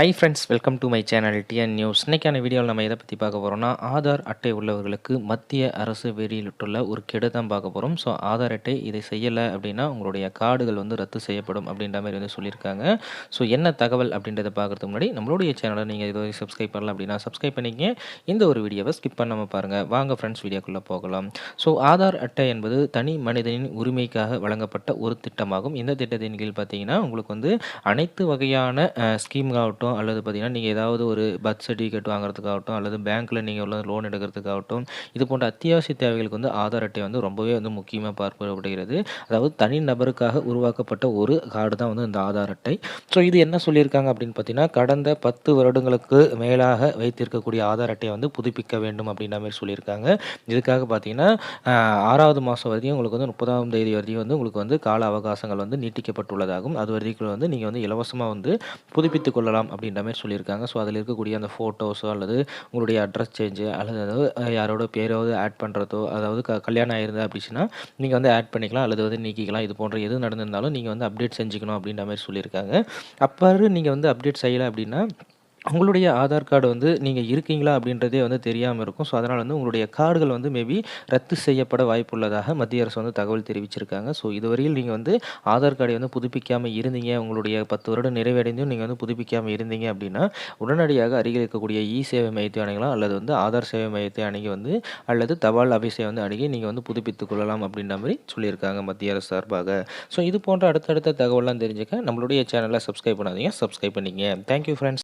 Hi friends welcome to my channel TN news இன்றைக்கான வீடியோவில் நம்ம எதை பற்றி பார்க்க போகிறோம்னா ஆதார் அட்டை உள்ளவர்களுக்கு மத்திய அரசு வெளியிட்டுள்ள ஒரு கெடு தான் பார்க்க போகிறோம் ஸோ ஆதார் அட்டை இதை செய்யலை அப்படின்னா உங்களுடைய கார்டுகள் வந்து ரத்து செய்யப்படும் அப்படின்ற மாதிரி வந்து சொல்லியிருக்காங்க. ஸோ என்ன தகவல் அப்படின்றத பார்க்குறதுக்கு முன்னாடி நம்மளுடைய சேனலை நீங்கள் இதுவரை சப்ஸ்கிரைப் பண்ணல அப்படின்னா சப்ஸ்கிரைப் பண்ணிக்கங்க. இந்த ஒரு வீடியோவை ஸ்கிப் பண்ணாமல் பாருங்கள் வாங்க ஃப்ரெண்ட்ஸ் வீடியோக்குள்ளே போகலாம். ஸோ ஆதார் அட்டை என்பது தனி மனிதனின் உரிமைக்காக வழங்கப்பட்ட ஒரு திட்டமாகும். இந்த திட்டத்தின் கீழ் பார்த்தீங்கன்னா உங்களுக்கு வந்து அனைத்து வகையான ஸ்கீம்காகட்டும் அல்லது பார்த்தீங்கன்னா நீங்கள் ஏதாவது ஒரு பர்த் சர்டிஃபிகேட் வாங்குறதுக்காகட்டும் அல்லது பேங்க்கில் நீங்கள் உள்ள லோன் எடுக்கிறதுக்காகட்டும் இது போன்ற அத்தியாவசிய தேவைகளுக்கு வந்து ஆதார் அட்டை வந்து ரொம்பவே வந்து முக்கியமாக பார்க்கப்படுகிறது. அதாவது தனி நபருக்காக உருவாக்கப்பட்ட ஒரு கார்டு தான் வந்து இந்த ஆதார் அட்டை. ஸோ இது என்ன சொல்லியிருக்காங்க அப்படின்னு பார்த்தீங்கன்னா கடந்த பத்து வருடங்களுக்கு மேலாக வைத்திருக்கக்கூடிய ஆதார் அட்டையை வந்து புதுப்பிக்க வேண்டும் அப்படின்ற மாதிரி சொல்லியிருக்காங்க. இதுக்காக பார்த்தீங்கன்னா ஆறாவது மாதம் வரையும் உங்களுக்கு வந்து முப்பதாம் தேதி வரையும் வந்து உங்களுக்கு வந்து கால அவகாசங்கள் வந்து நீட்டிக்கப்பட்டுள்ளதாகும் அது வரைக்கும் வந்து நீங்கள் வந்து இலவசமாக வந்து புதுப்பித்துக் கொள்ளலாம் அப்படின்ற மாதிரி சொல்லியிருக்காங்க. ஸோ அதில் இருக்கக்கூடிய அந்த ஃபோட்டோஸோ அல்லது உங்களுடைய அட்ரஸ் சேஞ்சு அல்லது அதாவது யாரோட பேராவது ஆட் பண்ணுறதோ அதாவது க கல்யாணம் ஆயிருந்தா அப்படின்னா நீங்கள் வந்து ஆட் பண்ணிக்கலாம். அல்லது வந்து நீக்கிக்கலாம். இது போன்ற எது நடந்திருந்தாலும் நீங்கள் வந்து அப்டேட் செஞ்சுக்கணும் அப்படின்ற மாதிரி சொல்லியிருக்காங்க. அப்பாரு நீங்கள் வந்து அப்டேட் செய்யலை அப்படின்னா உங்களுடைய ஆதார் கார்டு வந்து நீங்கள் இருக்கீங்களா அப்படின்றதே வந்து தெரியாமல் இருக்கும். ஸோ அதனால் வந்து உங்களுடைய கார்டுகள் வந்து மேபி ரத்து செய்யப்பட வாய்ப்புள்ளதாக மத்திய அரசு வந்து தகவல் தெரிவிச்சிருக்காங்க. ஸோ இதுவரையில் நீங்கள் வந்து ஆதார் கார்டை வந்து புதுப்பிக்காமல் இருந்தீங்க. உங்களுடைய பத்து வருடம் நிறைவடைந்தும் நீங்கள் வந்து புதுப்பிக்காமல் இருந்தீங்க அப்படின்னா உடனடியாக அருகில் இருக்கக்கூடிய இ சேவை மையத்தை அணுகலாம். அல்லது வந்து ஆதார் சேவை மையத்தை அணுகி வந்து அல்லது தபால் ஆஃபீஸை வந்து அணுகி நீங்கள் வந்து புதுப்பித்துக் கொள்ளலாம் அப்படின்ற மாதிரி சொல்லியிருக்காங்க மத்திய அரசு சார்பாக. ஸோ இது போன்ற அடுத்தடுத்த தகவலாம் தெரிஞ்சுக்க நம்மளுடைய சேனலை சப்ஸ்கிரைப் பண்ணாதீங்க. சப்ஸ்கிரைப் பண்ணிங்க தேங்க்யூ ஃப்ரெண்ட்ஸ்